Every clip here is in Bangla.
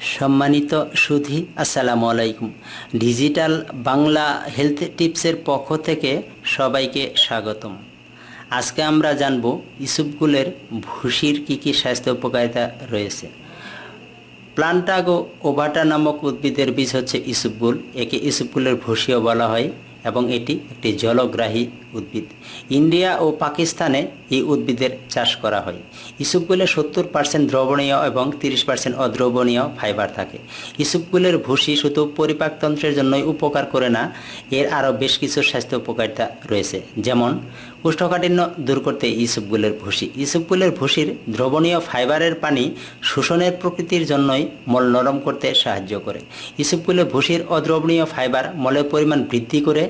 সম্মানিত সুধি, আসসালামু আলাইকুম। ডিজিটাল বাংলা হেলথ টিপসের পক্ষ থেকে সবাইকে স্বাগতম। আজকে আমরা জানব ইসুপগুলের ভুসির কী কী স্বাস্থ্য উপকারিতা রয়েছে। প্লান্টাগো ওভাটা নামক উদ্ভিদের বীজ হচ্ছে ইসুপগুল একে ইসুপগুলের ভুসিও বলা হয়। এবং এটি একটি জলগ্রাহী উদ্ভিদ। ইন্ডিয়া ও পাকিস্তানে এই উদ্ভিদের চাষ করা হয়। ইসুপগুলে সত্তর পার্সেন্ট দ্রবণীয় এবং তিরিশ পার্সেন্ট অদ্রবণীয় ফাইবার থাকে। ইসুপগুলের ভুসি শুধু পরিপাকতন্ত্রের জন্যই উপকার করে না, এর আরও বেশ কিছু স্বাস্থ্য উপকারিতা রয়েছে। যেমন, কোষ্ঠকাঠিন্য দূর করতে ইসুপগুলের ভুসি। ইসুপগুলের ভুসির দ্রবণীয় ফাইবারের পানি শোষণের প্রকৃতির জন্যই মল নরম করতে সাহায্য করে। ইসুপগুলের ভুসির অদ্রবণীয় ফাইবার মলের পরিমাণ বৃদ্ধি করে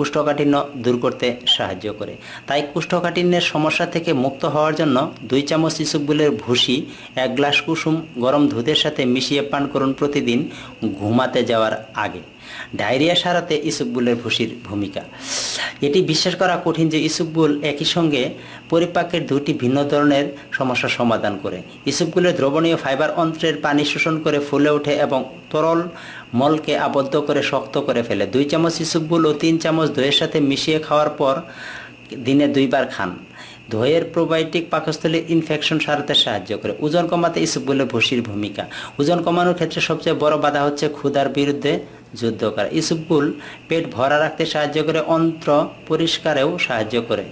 কুষ্ঠকাঠিন্য দূর করতে সাহায্য করে। তাই কুষ্ঠকাঠিন্যের সমস্যা থেকে মুক্ত হওয়ার জন্য দুই চামচ ইসুপগুলের ভুসি, এক গ্লাস কুসুম গরম দুধের সাথে মিশিয়ে পান করুন প্রতিদিন ঘুমাতে যাওয়ার আগে। ডায়রিয়া সারাতে ইসুপগুলের ভুসির ভূমিকা। এটি বিশ্বাস করা কঠিন যে ইসুপগুল একই সঙ্গে পরিপাকের দুটি ভিন্ন ধরনের সমস্যা সমাধান করে। ইসুপগুলের দ্রবণীয় ফাইবার অন্ত্রের পানি শোষণ করে ফুলে ওঠে এবং তরল মলকে আবদ্ধ করে শক্ত করে ফেলে। দুই চামচ ইসুপগুল ও তিন চামচ দইয়ের সাথে মিশিয়ে খাওয়ার পর দিনে দুইবার খান। দইয়ের প্রোবায়োটিক পাকস্থলীর ইনফেকশন সারাতে সাহায্য করে। ওজন কমাতে ইসুপগুলের ভুসির ভূমিকা। ওজন কমানোর ক্ষেত্রে সবচেয়ে বড় বাধা হচ্ছে ক্ষুধার বিরুদ্ধে যুদ্ধ করা। ইসুপগুল পেট ভরা রাখতে সাহায্য করে, অন্ত্র পরিষ্কারেও সাহায্য করে।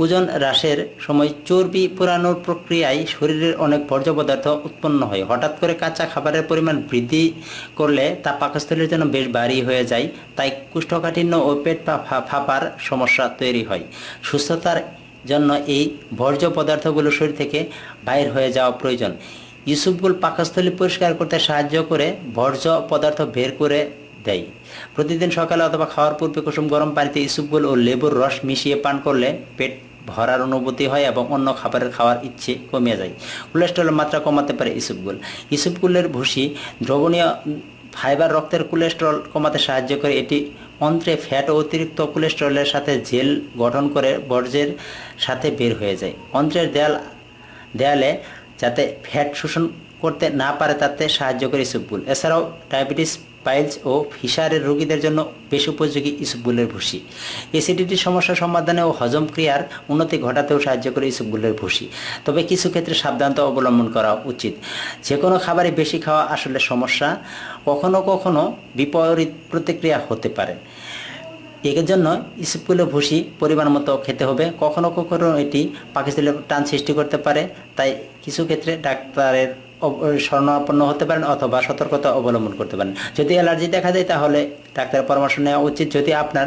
ওজন হ্রাসের সময় চর্বি পুরানোর প্রক্রিয়ায় শরীরের অনেক বর্জ্য পদার্থ উৎপন্ন হয়। হঠাৎ করে কাঁচা খাবারের পরিমাণ বৃদ্ধি করলে তা পাকস্থলীর জন্য বেশ ভারী হয়ে যায়, তাই কুষ্ঠকাঠিন্য ও পেট ফাঁপার সমস্যা তৈরি হয়। সুস্থতার জন্য এই বর্জ্য পদার্থগুলো শরীর থেকে বাইর হয়ে যাওয়া প্রয়োজন। ইউসুফগুল পাকস্থলী পরিষ্কার করতে সাহায্য করে বর্জ্য পদার্থ বের করে দেয়। প্রতিদিন সকালে অথবা খাওয়ার পূর্বে কুসুম গরম পানিতে ইসুপগুল ও লেবুর রস মিশিয়ে পান করলে পেট ভরার অনুভূতি হয় এবং অন্য খাবারের খাওয়ার ইচ্ছে কমে যায়। কোলেস্ট্রলের মাত্রা কমাতে পারে ইসুপগুল ইসুপগুলের ভুসি দ্রবণীয় ফাইবার রক্তের কোলেস্ট্রল কমাতে সাহায্য করে। এটি অন্ত্রে ফ্যাট ও অতিরিক্ত কোলেস্ট্রলের সাথে জেল গঠন করে বর্জ্যের সাথে বের হয়ে যায়। অন্ত্রের দেয়াল, দেয়ালে যাতে ফ্যাট শোষণ করতে না পারে তাতে সাহায্য করে ইসুপগুল এছাড়াও ডায়াবেটিস পাইলস ও ফিসারের রোগীদের জন্য বেশ উপযোগী ইসবগুলের ভুসি। এসিডিটির সমস্যা সমাধানে ও হজম ক্রিয়ার উন্নতি ঘটাতেও সাহায্য করে ইসবগুলের ভুসি। তবে কিছু ক্ষেত্রে সাবধানতা অবলম্বন করা উচিত। যে কোনো খাবারে বেশি খাওয়া আসলে সমস্যা কখনো কখনো বিপরীত প্রতিক্রিয়া হতে পারে। এর জন্য ইসুপগুলো ভুসি পরিমাণ মতো খেতে হবে। কখনো কখনো এটি পাকিস্তানের টান সৃষ্টি করতে পারে, তাই কিছু ক্ষেত্রে ডাক্তারের শরণাপন্ন হতে পারেন অথবা সতর্কতা অবলম্বন করতে পারেন। যদি অ্যালার্জি দেখা যায় তাহলে ডাক্তারের পরামর্শ নেওয়া উচিত। যদি আপনার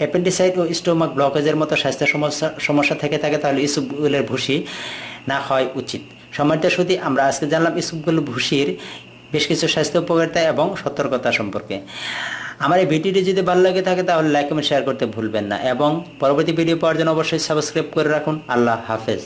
অ্যাপেন্ডিসাইড ও স্টোমাক ব্লকেজের মতো স্বাস্থ্য সমস্যা সমস্যা থেকে থাকে, তাহলে ইসুপগুলের ভুসি না খাওয়াই উচিত। সম্মানিত শুধু আমরা আজকে জানলাম ইসুপগুল ভুসির বেশ কিছু স্বাস্থ্য উপকারিতা এবং সতর্কতা সম্পর্কে। আমার এই ভিডিওটি যদি ভালো লাগে থাকে তাহলে লাইক এবং শেয়ার করতে ভুলবেন না। এবং পরবর্তী ভিডিও পাওয়ার জন্য অবশ্যই সাবস্ক্রাইব করে রাখুন। আল্লাহ হাফেজ।